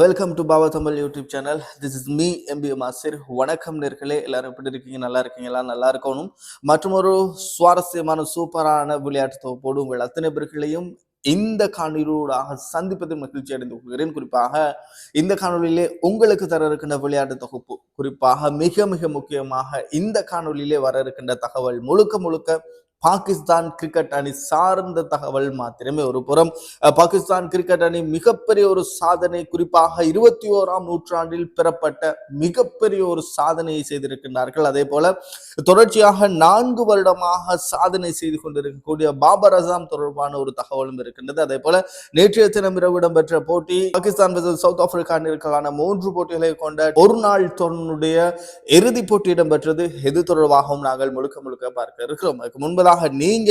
Welcome to Baba Tamil YouTube channel this is me MP Masir வணக்கம் நேர்களே. எல்லாரும் எப்படி இருக்கீங்க? நல்லா இருக்கீங்களா? நல்லா இருக்கணும். மற்றும் ஒரு சுவாரஸ்யமான சூப்பரான விளையாட்டு தொகுப்போடு உங்கள் அத்தனை பேர்களையும் இந்த காணொலியூடாக சந்திப்பது மகிழ்ச்சி அடைந்து கொள்கிறேன். குறிப்பாக இந்த காணொலியிலே உங்களுக்கு தர இருக்கின்ற விளையாட்டு தொகுப்பு குறிப்பாக மிக மிக முக்கியமாக இந்த காணொலியிலே வர இருக்கின்ற தகவல் முழுக்க முழுக்க பாகிஸ்தான் கிரிக்கெட் அணி சார்ந்த தகவல் மாத்திரமே ஒரு புறம். பாகிஸ்தான் கிரிக்கெட் அணி மிகப்பெரிய ஒரு சாதனை குறிப்பாக இருபத்தி ஓராம் நூற்றாண்டில் பெறப்பட்ட மிகப்பெரிய ஒரு சாதனையை செய்திருக்கின்றார்கள். அதே போல தொடர்ச்சியாக நான்கு வருடமாக சாதனை செய்து கொண்டிருக்கக்கூடிய பாபர் அசாம் தொடர்பான ஒரு தகவலும் இருக்கின்றது. அதே போல நேற்றைய தினம் இரவு இடம்பெற்ற போட்டி பாகிஸ்தான் சவுத் ஆப்பிரிக்கா அணிகளுக்கான மூன்று போட்டிகளை கொண்ட ஒரு நாள் தொடருடைய இறுதிப் போட்டி இடம்பெற்றது. எது தொடர்பாகவும் நாங்கள் முழுக்க முழுக்க பார்க்க இருக்கிறோம். அதுக்கு முன்பதாக நீங்க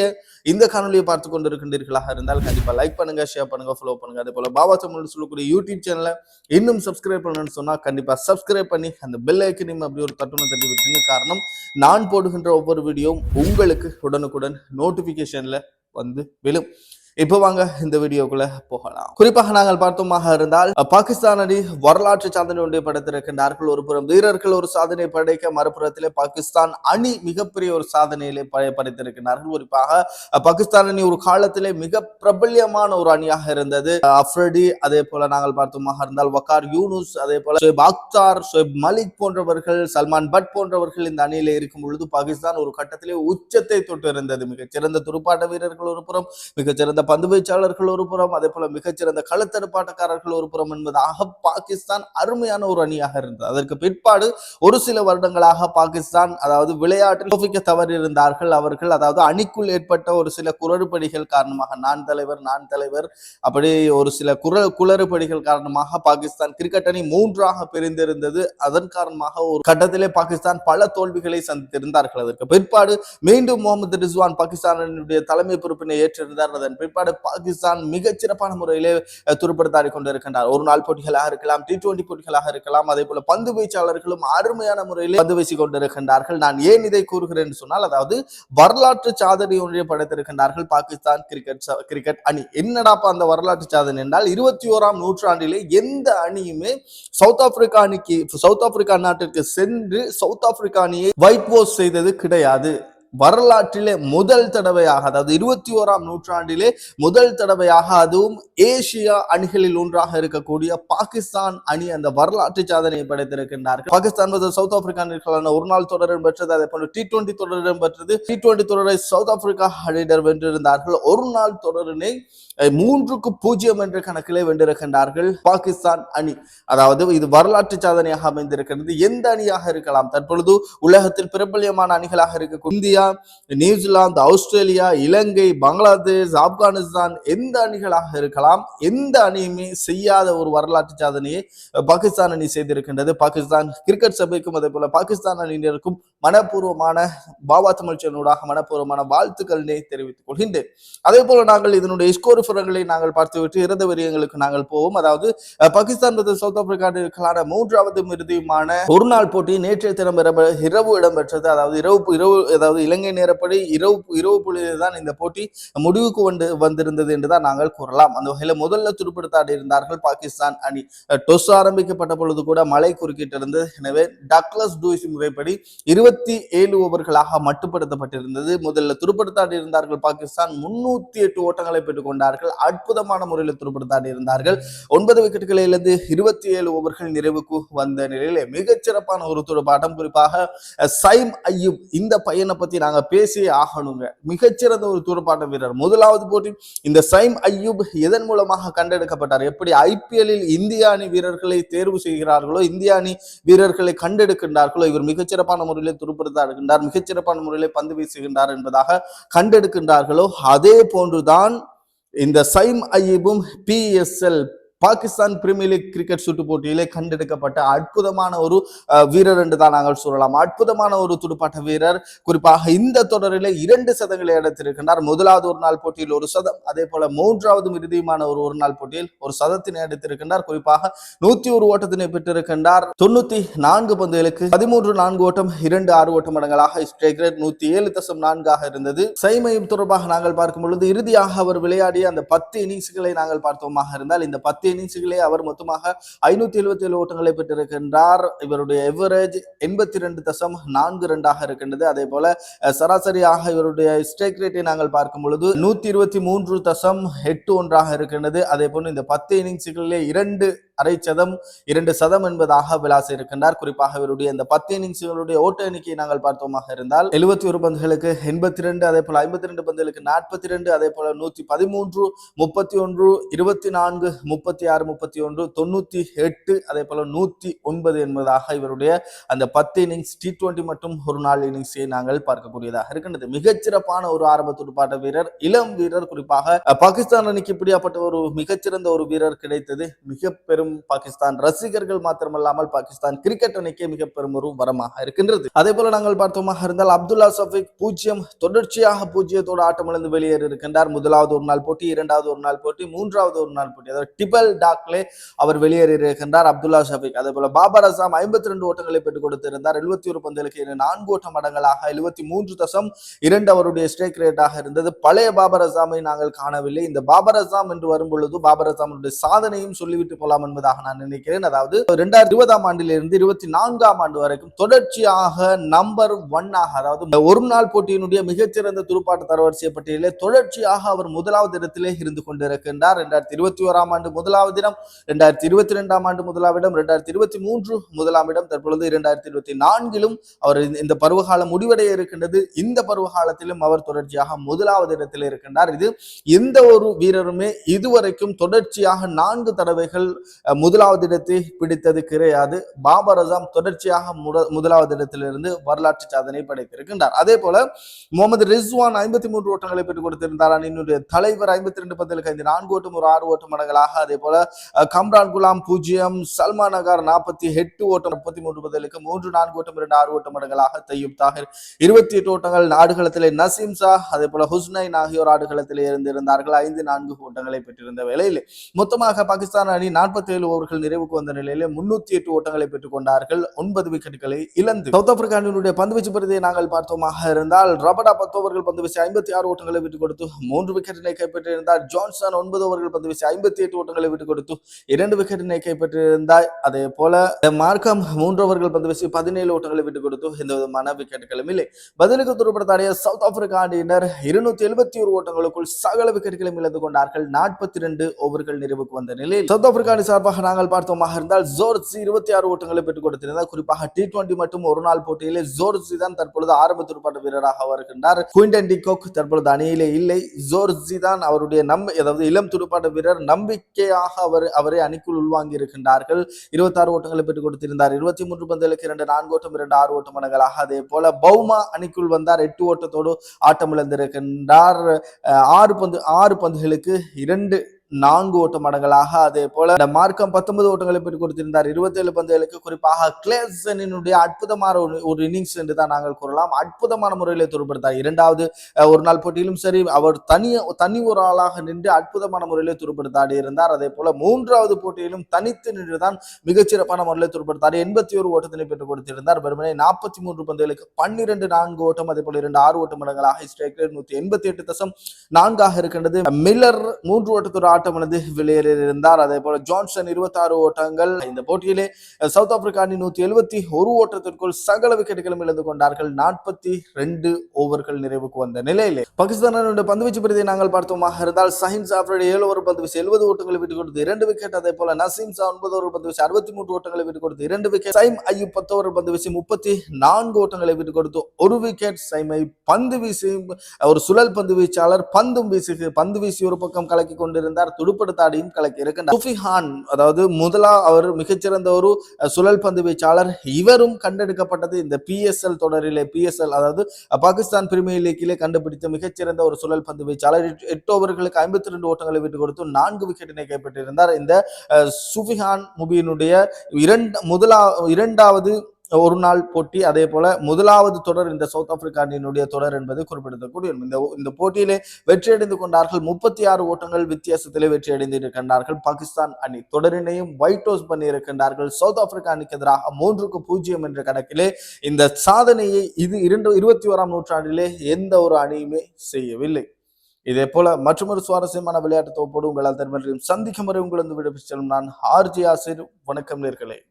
இந்த காணொலியை பார்த்து கொண்டிருக்கின்றீர்களாக இருந்தால் கண்டிப்பா லைக் பண்ணுங்க ஷேர் பண்ணுங்க ஃபாலோ பண்ணுங்க. அதே போல பாபா தமிழ் சொல்லக்கூடிய யூடியூப் சேனலை இன்னும் சப்ஸ்கிரைப் பண்ணணும்னு சொன்னா கண்டிப்பா சப்ஸ்கிரைப் பண்ணி அந்த பெல் ஐக்கனையும் அப்படி ஒரு தட்டுனை தட்டி விட்டுருங்க. காரணம் நான் போடுகின்ற ஒவ்வொரு வீடியோவும் உங்களுக்கு உடனுக்குடன் நோட்டிபிகேஷன்ல வந்து விழும். இப்போ வாங்க இந்த வீடியோக்குள்ள போகலாம். குறிப்பாக நாங்கள் பார்த்தோமாக இருந்தால் பாகிஸ்தான் அணி வரலாற்று சாதனை ஒன்றை படைத்திருக்கின்றார்கள். ஒரு புறம் வீரர்கள் ஒரு சாதனை படைக்க மறுபுறத்திலே பாகிஸ்தான் அணி மிகப்பெரிய ஒரு சாதனையிலே படைத்திருக்கிறார்கள் குறிப்பாக பாகிஸ்தான் அணி ஒரு காலத்திலே மிக பிரபல்யமான ஒரு அணியாக இருந்தது. அஹ், அஃப்ரடி அதே போல நாங்கள் பார்த்தோமாக இருந்தால் வக்கார் யூனுஸ் அதே போல ஷுயப் அக்தார் ஷுயப் மலிக் போன்றவர்கள் சல்மான் பட் போன்றவர்கள் இந்த அணியில இருக்கும் பொழுது பாகிஸ்தான் ஒரு கட்டத்திலே உச்சத்தை தொட்டு இருந்தது மிகச்சிறந்த துடுப்பாட்ட வீரர்கள் ஒரு புறம் மிகச்சிறந்த பந்து வீச்சாளர்கள் ஒரு புறம் அதே போல மிகச்சிறந்த களத்தடுப்பாட்டக்காரர்கள் ஒரு புறம் என்பதாக பாகிஸ்தான் அருமையான ஒரு அணியாக இருந்தது. அதற்கு பிற்பாடு ஒரு சில வருடங்களாக பாகிஸ்தான் அதாவது விளையாட்டில் தோற்பிக்க தவறியிருந்தார்கள். அவர்கள் அதாவது அணிக்குள் ஏற்பட்ட ஒரு சில குரறுபடிகள் காரணமாக நான் தலைவர் நான் தலைவர் அப்படி ஒரு சில குரல் குளறுபடிகள் காரணமாக பாகிஸ்தான் கிரிக்கெட் அணி மூன்றாக பிரிந்திருந்தது. அதன் காரணமாக ஒரு கட்டத்திலே பாகிஸ்தான் பல தோல்விகளை சந்தித்திருந்தார்கள். அதற்கு பிற்பாடு மீண்டும் முகமது ரிஸ்வான் பாகிஸ்தானுடைய தலைமை பொறுப்பினை ஏற்றிருந்தார். அதன் பிற்பாடு பாகிஸ்தான் மிகச் சிறப்பான முறையிலே துருப்படுத்தாடி கொண்டிருக்கின்றார். ஒரு நாள் போட்டிகளாக இருக்கலாம் டி டுவெண்டி போட்டிகளாக இருக்கலாம் அதே போல பந்து வீச்சாளர்களும் அருமையான முறையில் பந்து வீசிக் கொண்டிருக்கின்றார்கள். நான் ஏன் இதை கூறுகிறேன் என்று சொன்னால் அதாவது வரலாற்று சாதனை ஒன்றை படைத்திருக்கின்றார்கள் பாகிஸ்தான் கிரிக்கெட் கிரிக்கெட் அணி. என்னடாப்பா அந்த வரலாற்று சாதனை என்றால் இருபத்தி ஓராம் நூற்றாண்டிலே எந்த அணியுமே சவுத் ஆப்பிரிக்கா அணிக்கு சவுத் ஆப்பிரிக்கா நாட்டிற்கு சென்று சவுத் ஆப்பிரிக்கா அணியை ஒயிட் வாஷ் செய்தது கிடையாது. வரலாற்றிலே முதல் தடவையாக அதாவது இருபத்தி ஓராம் நூற்றாண்டிலே முதல் தடவையாக அதுவும் ஏசியா அணிகளில் ஒன்றாக இருக்கக்கூடிய பாகிஸ்தான் அணி அந்த வரலாற்று சாதனையை படைத்திருக்கின்றார்கள். பாகிஸ்தான் versus சவுத் ஆப்பிரிக்கா ஒரு நாள் தொடரும் பெற்றது அதே போன்று டி டுவெண்டி தொடரும் பெற்றது. டி டுவெண்டி தொடரை சவுத் ஆப்பிரிக்கா அணியினர் வென்றிருந்தார்கள். ஒரு நாள் தொடரினை மூன்றுக்கு பூஜ்ஜியம் என்ற கணக்கிலே வென்றிருக்கின்றார்கள் பாகிஸ்தான் அணி. அதாவது இது வரலாற்று சாதனையாக அமைந்திருக்கிறது எந்த அணியாக இருக்கலாம்? தற்பொழுது உலகத்தில் பிரபல்யமான அணிகளாக இருக்க India New Zealand Australia Ilangai Bangladesh Afghanistan எந்த அணிகளாக இருக்கலாம் எந்த அணியுமே செய்யாத ஒரு வரலாற்று சாதனையை பாகிஸ்தான் அணி செய்திருக்கின்றது. பாகிஸ்தான் கிரிக்கெட் சபைக்கும் அதே போல பாகிஸ்தான் அணியினருக்கும் மனப்பூர்வமான பாபா தமிழ்ச்சனூடாக மனப்பூர்வமான வாழ்த்துக்களை தெரிவித்துக் கொள்கின்றேன். அதே போல நாங்கள் இதனுடைய ஸ்கோர் புறங்களை நாங்கள் பார்த்துவிட்டு இறந்த விரியங்களுக்கு நாங்கள் போவோம். அதாவது பாகிஸ்தான் மற்றும் சவுத் ஆப்பிரிக்காவிற்கான மூன்றாவது இறுதியுமான ஒரு நாள் போட்டி நேற்றைய தினம் இரவு இடம்பெற்றது. அதாவது இரவு இரவு அதாவது இலங்கை நேரப்படி இரவு இரவு பொழுது தான் இந்த போட்டி முடிவுக்கு வந்து வந்திருந்தது என்றுதான் நாங்கள் கூறலாம். அந்த வகையில முதல்ல துடுப்படுத்தாடி இருந்தார்கள் பாகிஸ்தான் அணி. டொஸ் ஆரம்பிக்கப்பட்ட பொழுது கூட மழை குறுக்கிட்டிருந்தது. எனவே டக்ளஸ் டூசி முறைப்படி இருபத்தி ஏழு ஓவர்களாக மட்டுப்படுத்தப்பட்டிருந்தது. முதல்ல துடுப்படுத்தாடி இருந்தார்கள் பாகிஸ்தான். முன்னூத்தி எட்டு ஓட்டங்களை பெற்றுக் கொண்டார்கள். அற்புதமான முறையில் துடுப்படுத்தாடி இருந்தார்கள். ஒன்பது விக்கெட்டுகளிலிருந்து இருபத்தி ஏழு ஓவர்கள் நிறைவுக்கு வந்த நிலையிலே மிகச்சிறப்பான ஒரு துடுப்பாட்டம் குறிப்பாக சைம் ஐயூப் இந்த பையனை பத்தி நாங்க பேசியே ஆகணுங்க. மிகச்சிறந்த ஒரு துடுப்பாட்ட வீரர். முதலாவது போட்டி இந்த சைம் ஐயூப் எதன் மூலமாக கண்டெடுக்கப்பட்டார்? எப்படி ஐபிஎல்லில் இந்திய அணி வீரர்களை தேர்வு செய்கிறார்களோ இந்திய அணி வீரர்களை கண்டெடுக்கின்றார்களோ இவர் மிகச்சிறப்பான முறையிலே துடுப்படுத்தாடுகின்றார் மிகச்சிறப்பான முறையிலே பந்து வீசுகின்றார் என்பதாக கண்டெடுக்கின்றார்களோ அதே போன்றுதான் இந்த சைம் ஐயீபும் PSL Pakistan premier league cricket சுட்டு போட்டியிலே கண்டெடுக்கப்பட்ட அற்புதமான ஒரு வீரர் என்று தான் நாங்கள் சொல்லலாம். அற்புதமான ஒரு துடுப்பாட்ட வீரர். குறிப்பாக இந்த தொடரிலே இரண்டு சதங்களை எடுத்திருக்கின்றார் முதலாவது ஒரு நாள் போட்டியில் ஒரு சதம் அதே போல மூன்றாவது இறுதியுமான ஒரு ஒரு நாள் போட்டியில் ஒரு சதத்தினை எடுத்திருக்கின்றார் குறிப்பாக நூத்தி ஒரு ஓட்டத்தினை பெற்றிருக்கின்றார். தொண்ணூத்தி நான்கு பந்துகளுக்கு பதிமூன்று நான்கு ஓட்டம் இரண்டு ஆறு ஓட்டம் மடங்களாக நூத்தி ஏழு தசம் நான்காக இருந்தது. சைமையும் தொடர்பாக நாங்கள் பார்க்கும் பொழுது இறுதியாக அவர் விளையாடிய அந்த பத்து இன்னிங்ஸ்களை நாங்கள் பார்த்தோமாக இருந்தால் இந்த பத்து இன்னிங்ஸ்களே அவர் மொத்தமாக ஐநூத்தி எழுபத்தி ஏழு ஓட்டங்களை பெற்றிருக்கின்றார். இவருடைய எவரேஜ் எண்பத்தி ரெண்டு தசம் நான்கு ரெண்டாக இருக்கின்றது. அதே போல சராசரியாக இவருடைய ஸ்ட்ரைக் ரேட்டை நாங்கள் பார்க்கும் பொழுது நூத்தி இருபத்தி மூன்று தசம் எட்டு ஒன்றாக இருக்கின்றது. அதே போல இந்த பத்து இன்னிங்ஸ்களிலே இரண்டு அரை சதம் இரண்டு சதம் என்பதாக விளாச இருக்கின்றார். குறிப்பாக இவருடைய இந்த பத்து இன்னிங்ஸ்களுடைய ஓட்ட எண்ணிக்கையை நாங்கள் பார்த்தோமாக இருந்தால் எழுபத்தி ஒரு பந்துகளுக்கு எண்பத்தி ரெண்டு அதே போல ஐம்பத்தி ரெண்டு பந்துகளுக்கு நாற்பத்தி ரெண்டு அதே போல நூத்தி பதிமூன்று முப்பத்தி ஒன்று இருபத்தி நான்கு முப்பத்தி ஆறு முப்பத்தி ஒன்று தொண்ணூத்தி எட்டு அதே போல நூத்தி ஒன்பது என்பதாக இவருடைய அந்த பத்து இன்னிங்ஸ் டி டுவெண்டி மற்றும் ஒரு நாள் இன்னிங்ஸை நாங்கள் பார்க்கக்கூடியதாக இருக்கின்றது. மிகச்சிறப்பான ஒரு ஆரம்ப துடுப்பாட்ட வீரர் இளம் வீரர் குறிப்பாக பாகிஸ்தான் அணிக்கு இப்படியாப்பட்ட ஒரு மிகச்சிறந்த ஒரு வீரர் கிடைத்தது. மிக பெரும் பாகிஸ்தான் ரசிகர்கள் மாத்திரமல்லாமல் பாகிஸ்தான் கிரிக்கெட் அணிக்கு மிக பெரும் ஒரு வரமாக இருக்கின்றது. அதே போல நாங்கள் பார்த்தோமாக இருந்தால் அப்துல்லா சஃபிக் பூஜ்ஜியம் தொடர்ச்சியாக பூஜ்ஜியத்தோடு ஆட்டமிழந்து வெளியேறி இருக்கின்றார். முதலாவது ஒரு நாள் போட்டி இரண்டாவது ஒரு நாள் போட்டி மூன்றாவது ஒரு நாள் போட்டி. அதாவது டிபல் டாக்லே அவர் வெளியேறி இருக்கின்றார் அப்துல்லா ஷஃபிக் அதே போல பாபர் அசாம் ஐம்பத்தி ரெண்டு ஓட்டங்களை பெற்றுக் கொடுத்திருந்தார். எழுபத்தி ஒரு பந்துகளுக்கு நான்கு ஓட்ட மடங்களாக எழுபத்தி மூன்று தசம் இரண்டு அவருடைய ஸ்ட்ரைக் ரேட்டாக இருந்தது. பழைய பாபர் அசாமை நாங்கள் காணவில்லை. இந்த பாபர் அசாம் என்று வரும் பொழுது பாபர் அசாமுடைய சாதனையும் சொல்லிவிட்டு போலாம் என்பது என்பதாக நான் நினைக்கிறேன். அதாவது இரண்டாயிரத்தி இருபதாம் ஆண்டிலிருந்து இருபத்தி நான்காம் ஆண்டு வரைக்கும் தொடர்ச்சியாக நம்பர் ஒன்னாக அதாவது ஒரு நாள் போட்டியினுடைய மிகச்சிறந்த துடுப்பாட்ட தரவரிசை பட்டியலிலே தொடர்ச்சியாக அவர் முதலாவது இடத்திலே இருந்து கொண்டிருக்கின்றார். இரண்டாயிரத்தி இருபத்தி ஓராம் ஆண்டு முதலாவது இடம் இரண்டாயிரத்தி இருபத்தி ரெண்டாம் ஆண்டு முதலாம் இடம் இரண்டாயிரத்தி இருபத்தி மூன்று முதலாம் இடம் தற்பொழுது இரண்டாயிரத்தி இருபத்தி நான்கிலும் அவர் இந்த- பருவகாலம் முடிவடைய இருக்கின்றது. இந்த பருவகாலத்திலும் அவர் தொடர்ச்சியாக முதலாவது இடத்தில் இருக்கின்றார். இது எந்த ஒரு வீரருமே இதுவரைக்கும் தொடர்ச்சியாக நான்கு தடவைகள் முதலாவது இடத்தை பிடித்தது கிடையாது பாபர் அசாம் தொடர்ச்சியாக முதலாவது இடத்திலிருந்து வரலாற்று சாதனை படைத்திருக்கின்றார். அதே போல முகமது ரிஸ்வான் ஐம்பத்தி மூன்று ஓட்டங்களை பெற்றுக் கொடுத்திருந்தார். அணியினுடைய தலைவர் ஐம்பத்தி ரெண்டு பந்தலுக்கு ஐந்து நான்கு ஓட்டம் ஒரு ஆறு ஓட்டு மடங்களாக அதே போல கம்ரான் குலாம் பூஜ்ஜியம் சல்மான் நகர் நாற்பத்தி எட்டு ஓட்டம் முப்பத்தி மூன்று பதிலுக்கு மூன்று நான்கு ஓட்டம் இரண்டு ஆறு ஓட்டம் மடங்களாக தையூப் தாகிர் இருபத்தி எட்டு ஓட்டங்கள் ஆடுகளத்திலே நசீம் ஷா அதே போல ஹுஸ்னைன் ஆகியோர் ஆடுகளத்திலே இருந்திருந்தார்கள். ஐந்து நான்கு ஓட்டங்களை பெற்றிருந்த வேளையில். மொத்தமாக பாகிஸ்தான் அணி நாற்பத்தி ஏழு ஓவர்கள் நிறைவுக்கு வந்த நிலையில முன்னூத்தி எட்டு ஓட்டங்களை பெற்றுக் கொண்டார்கள். ஒன்பது விக்கெட்டுகளை இழந்து. சவுத் ஆப்பிரிக்கா அணியினுடைய பந்து வீச்சு பிரதியை நாங்கள் பார்த்தோமாக இருந்தால் ரபடா பத்து ஓவர்கள் பந்து வீசி ஐம்பத்தி ஆறு ஓட்டங்களை விட்டுக் கொடுத்து மூன்று விக்கெட்டினை கைப்பற்றியிருந்தார். ஜான்சன் ஒன்பது ஓவர்கள் பந்து வீசி ஐம்பத்தி எட்டு ஓட்டங்களை விட்டுக் கொடுத்து இரண்டு விக்கெட்டினை கைப்பற்றியிருந்தார். அதே போல மார்க்கம் மூன்று ஓவர்கள் பந்து வீசி பதினேழு ஓட்டங்களை விட்டுக் கொடுத்து எந்த விதமான விக்கெட்டுகளும் இல்லை. பதிலுக்கு துருப்படுத்தாடிய சவுத் ஆப்பிரிக்கா அணியினர் இருநூத்தி எழுபத்தி ஒரு ஓட்டங்களுக்குள் சகல விக்கெட்டுகளையும் இழந்து கொண்டார்கள். நாற்பத்தி ரெண்டு ஓவர்கள் நிறைவுக்கு வந்த நிலையில் சவுத் ஆப்பிரிக்கா அணி சார்பாக நாங்கள் பார்த்தோமாக இருந்தால் ஜோர்ஜி இருபத்தி ஆறு ஓட்டங்களை பெற்றுக் கொடுத்திருந்தார். குறிப்பாக டி டுவெண்டி மற்றும் ஒரு நாள் போட்டியிலே ஜோர்ஜி தான் தற்பொழுது ஆரம்ப துடுப்பாட்ட வீரராக வருகின்றார். குயின்டன் டிகோக் தற்பொழுது அணியிலே இல்லை. ஜோர்ஜி தான் அவருடைய நம்ப அதாவது இளம் துடுப்பாட்ட வீரர் நம்பிக்கையாக அவர் அவரை அணிக்குள் உள்வாங்கி இருக்கின்றார்கள் இருபத்தாறு ஓட்டங்களை பெற்றுக் கொடுத்திருந்தார். இருபத்தி மூன்று பந்துகளுக்கு இரண்டு நான்கு ஓட்டம் இரண்டு ஆறு ஓட்டம் மனங்களாக அதே போல பௌமா அணிக்குள் வந்தார். எட்டு ஓட்டத்தோடு ஆட்டம் இழந்திருக்கின்றார் ஆறு பந்து ஆறு பந்துகளுக்கு இரண்டு நான்கு ஓட்ட மடங்களாக அதே போல இந்த மார்க்கம் பத்தொன்பது ஓட்டங்களை பெற்றுக் கொடுத்திருந்தார். இருபத்தேழு பந்துகளுக்கு குறிப்பாக கிளேசனினுடைய அற்புதமான ஒரு ஒரு இன்னிங்ஸ் என்று தான் நாங்கள் கூறலாம். அற்புதமான முறையில் துருப்படுத்தார். இரண்டாவது ஒரு நாள் போட்டியிலும் சரி அவர் தனி தனி ஒரு ஆளாக நின்று அற்புதமான முறையில் துருப்படுத்தாடி இருந்தார். அதே போல மூன்றாவது போட்டியிலும் தனித்து நின்றுதான் மிகச்சிறப்பான முறையில் துருப்படுத்தார் எண்பத்தி ஒரு ஓட்டத்தினை பெற்றுக் கொடுத்திருந்தார். வெறுமனே நாற்பத்தி மூன்று பந்துகளுக்கு பன்னிரண்டு நான்கு ஓட்டம் அதே போல இரண்டு ஆறு ஓட்ட மடங்களாக ஸ்ட்ரைக் நூத்தி எண்பத்தி எட்டு தசம் நான்காக இருக்கின்றது. மில்லர் மூன்று ஓட்டத்தொரு ஆட்டம் இழந்து வெளியேறியிருந்தார். அதே போல ஜான்சன் இருபத்தாறு ஓட்டங்கள். இந்த போட்டியிலே சவுத் ஆப்பிரிக்கா அணி நூத்தி எழுபத்தி ஒரு ஓட்டத்திற்குள் சகல விக்கெட்டுகளும் இழந்து கொண்டார்கள். நாற்பத்தி ரெண்டு ஓவர்கள் நிறைவுக்கு வந்த நிலையிலே. பாகிஸ்தான் பந்துவீச்சு பிரதியை நாங்கள் பார்த்தோமாக இருந்தால் சஹின் சாப்ரடி ஏழு ஓவர் பந்து வீசி எழுபது ஓட்டங்களை விட்டுக் கொடுத்து இரண்டு விக்கெட். அதே போல நசீம் சா ஒன்பது ஓவர் பந்து வீசி அறுபத்தி மூன்று ஓட்டங்களை விட்டு கொடுத்து இரண்டு விக்கெட். சைம் ஐயு பத்து ஓவர் பந்து வீசி முப்பத்தி நான்கு ஓட்டங்களை விட்டு கொடுத்து ஒரு விக்கெட். சைமை பந்து வீசி ஒரு சுழல் பந்து வீச்சாளர் பந்தும் வீசி பந்து வீசி ஒரு பக்கம் கலக்கி கொண்டிருந்தார். துடுப்படுத்தாடியும் கலக்கி இருக்கின்றார் சுஃபிஹான் அதாவது முதலா அவர் மிகச்சிறந்த ஒரு சுழல் பந்து வீச்சாளர் இவரும் கண்டெடுக்கப்பட்டது இந்த பிஎஸ்எல் தொடரிலே பிஎஸ்எல் அதாவது பாகிஸ்தான் பிரிமியர் லீக்கிலே கண்டுபிடித்த மிகச்சிறந்த ஒரு சுழல் பந்து வீச்சாளர் எட்டு- ஓவர்களுக்கு ஐம்பத்தி ரெண்டு ஓட்டங்களை விட்டு கொடுத்து நான்கு விக்கெட்டினை கைப்பற்றியிருந்தார். இந்த சுஃபிஹான் முபியினுடைய இரண்டு முதலா இரண்டாவது ஒரு நாள் போட்டி அதே போல முதலாவது தொடர் இந்த சவுத் ஆப்பிரிக்கா அணியினுடைய தொடர் என்பது குறிப்பிடத்தக்கூடிய இந்த இந்த போட்டியிலே வெற்றியடைந்து கொண்டார்கள். முப்பத்தி ஆறு ஓட்டங்கள் வித்தியாசத்திலே வெற்றி அடைந்திருக்கின்றார்கள் பாகிஸ்தான் அணி தொடரினையும் ஒயிட் ஹவுஸ் பண்ணி இருக்கின்றார்கள். சவுத் ஆப்பிரிக்கா அணிக்கு எதிராக மூன்றுக்கு பூஜ்ஜியம் என்ற கணக்கிலே இந்த சாதனையை இது இரண்டு இருபத்தி ஓராம் நூற்றாண்டிலே எந்த ஒரு அணியுமே செய்யவில்லை. இதே போல மற்றொரு சுவாரஸ்யமான விளையாட்டு தொகுப்போடு உங்களால் அத்தனை சந்திக்கும் வரை உங்களது விடுவிச்சு செல்லும் நான் ஆர்ஜி ஆசிர். வணக்கம் நேர்களே.